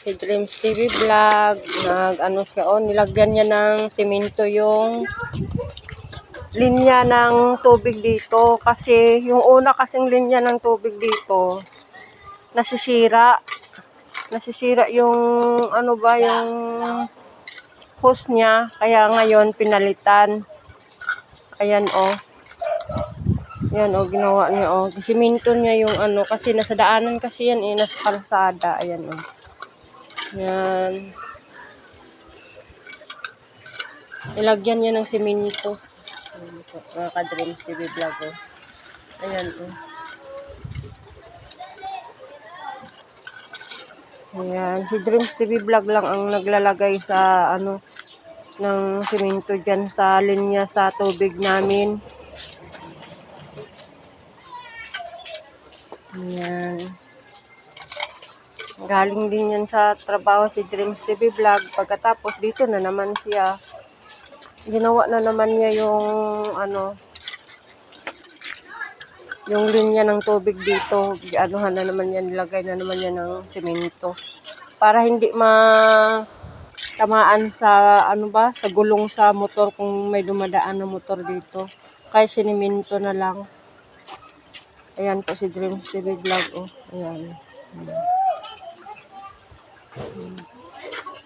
si Dreams TV Vlog. Nag ano siya oh, nilagyan niya ng simento yung linya ng tubig dito kasi yung una kasing linya ng tubig dito nasisira. Nasisira yung ano ba yung hose niya kaya ngayon pinalitan. Ayan oh. Yan oh, ginawa niya oh. Siminto niya yung ano kasi nasa daanan kasi yan eh, nasa kalsada. Ayan oh. Yan. Ilagyan niya ng. Ayan po, Mga ka-Dreams TV vlog oh. Ayan oh. Ayan, si Dreams TV vlog lang ang naglalagay sa ano ng siminto diyan sa linya sa tubig namin. Ayan. Galing din yan sa trabaho si Dreams TV Vlog. Pagkatapos dito na naman siya. Ginawa na naman niya yung ano yung linya ng tubig dito. Anuhan na naman yan, nilagay na naman yan ng semento. Para hindi ma tamaan sa ano ba, sa gulong sa motor kung may dumadaan na motor dito. Kaya siniminto na lang. Ayan po si Dreams TV Vlog. Oh. Ayan.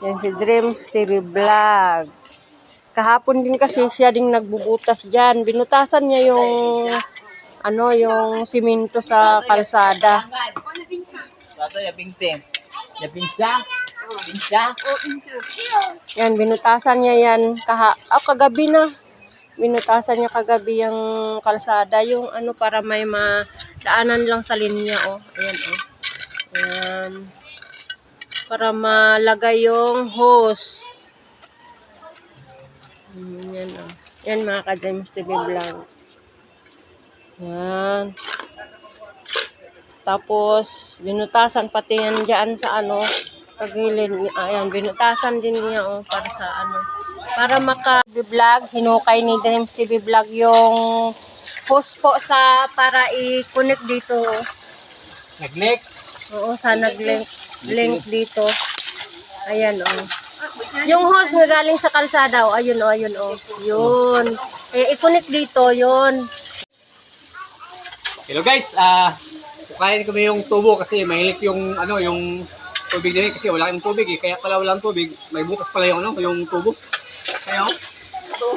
Yan si Dreams TV Vlog. Kahapon din kasi siya ding nagbubutas diyan. Binutasan niya yung ano, yung simento sa kalsada. Bato ya pingping. Ya pingsa. Pingsa. Yan, binutasan niya yan kaha oh, kagabi na. Binutasan niya kagabi yung kalsada, yung ano para may madaanan lang sa linya, oh. Ayan, oh. Ayan. Para malagay yung hose. Hmm, Yan, oh. Yan mga ka-Dreams TV vlog. Yan. Tapos, binutasan pati yan dyan sa ano, kagilid. Ayan, binutasan din niya oh, para sa ano. Para maka-vlog, hinukay ni Dreams TV Vlog yung post po sa para i-connect dito. oh. Nag-lick. Oo, sa nag-link link dito. Ayan oh. Yung hose na galing sa kalsada, oh, ayun oh, ayun oh. Yun. Eh, i-connect dito, yun. Hello guys, ah kukain kami yung tubo kasi mahilik yung ano yung tubig din kasi wala kaming tubig eh. Kaya pala walang tubig, may butas pala yung ano, yung tubo. Kaya oh. Ito.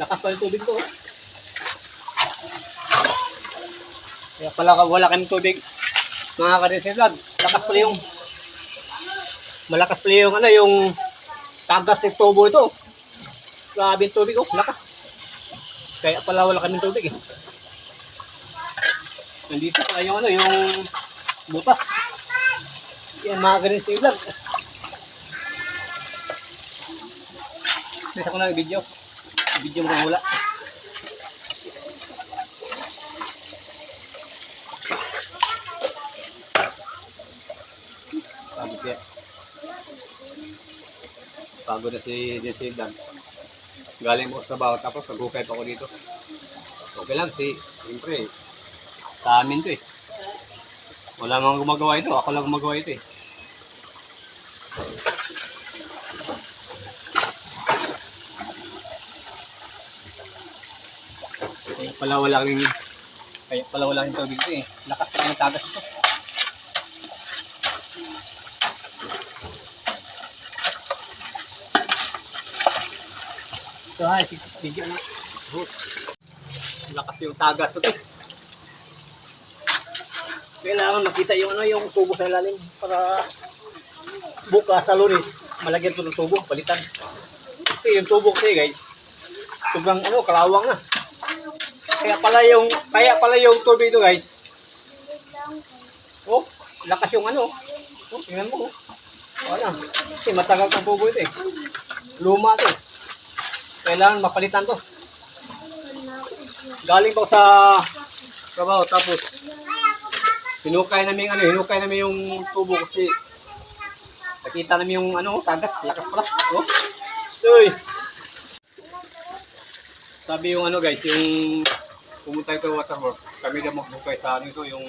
Lakas pa yung tubig ko. oh. Kaya pala wala kaming tubig. Mga kadesiblad, lakas pala yung malakas pala yung ano yung tagas ng tubo ito. Grabe yung tubig oh, lakas. Kaya pala wala kaming tubig eh. Nandito pala yung ano, yung butas. Yan mga sa vlog. Nasa ko na video. Video mo wala. Kaya. Pagod na si Jesse Vlog galing ko sa trabaho tapos nagukay pa ako dito. Okay lang si, siyempre, sa amin to eh. Wala mang gumagawa ito, ako lang gumagawa ito eh. Kaya pala wala rin, kaya pala wala rin tubig ito eh. Lakas pa yung tagas ito. Ito ay, sige na. Lakas yung tagas ito. Kailangan makita yung ano yung tubo sa ilalim para bukas sa lunes malagyan ito ng tubo, palitan. Kasi yung tubo kasi guys, sobrang ano, kalawang na. Kaya pala yung, kaya pala yung tubig ito guys. Oh, lakas yung ano. Oh, tingnan mo. Oh. Wala. Kasi matagal kang tubo ito eh. Luma ito. Kailangan mapalitan to. Galing ako sa trabaho tapos hinukay namin ano, hinukay namin yung tubo kasi nakita namin yung ano, tagas, lakas pala. Oh. Uy. Sabi yung ano guys, yung pumunta ito waterwork, kami na magbukay sa ano ito, yung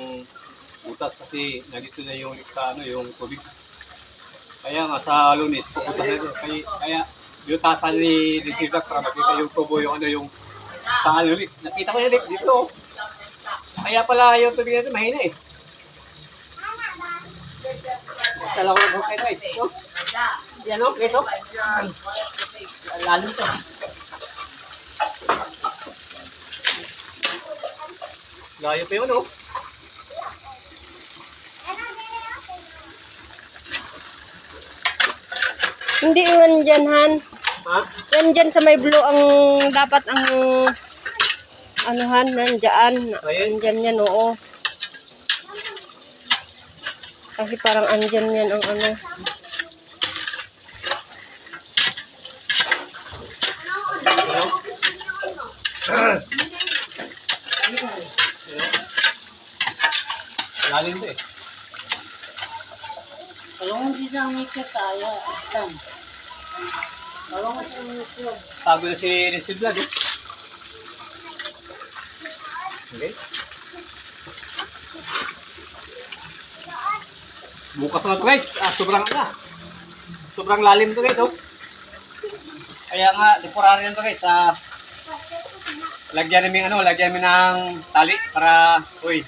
butas kasi nandito na yung sa ano yung tubig. Kaya nga sa lunis, pupunta na ito. Kaya, kaya binutasan ni Disidak para makita yung tubo yung ano yung sa lunis. Nakita ko yan eh, dito. oh. Kaya pala yung tubig natin mahina eh. Tala ko ng kayo guys. Oh. Yan o, guys o. Lalim to. Layo pa yun oh. Hindi yan dyan, Han. Ha? Yan dyan sa may blue ang dapat ang anuhan, nandyan. Ayan. Nandyan yan, oo. Kasi parang andyan yan ang ano. Lalim to eh. Kalau hindi na ngikit tayo, tan. Sabi na si Rizal Vlog eh. Okay. Bukas na to guys. Ah, sobrang na. Sobrang lalim to guys oh. Kaya nga, temporary lang to guys. Ah, lagyan namin ano, lagyan namin ng tali para, uy,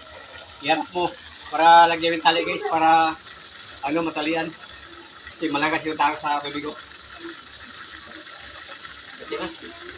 iharap mo. Para lagyan namin tali guys, para ano, matalian. Kasi malakas yung takas sa tubig ko. 出ます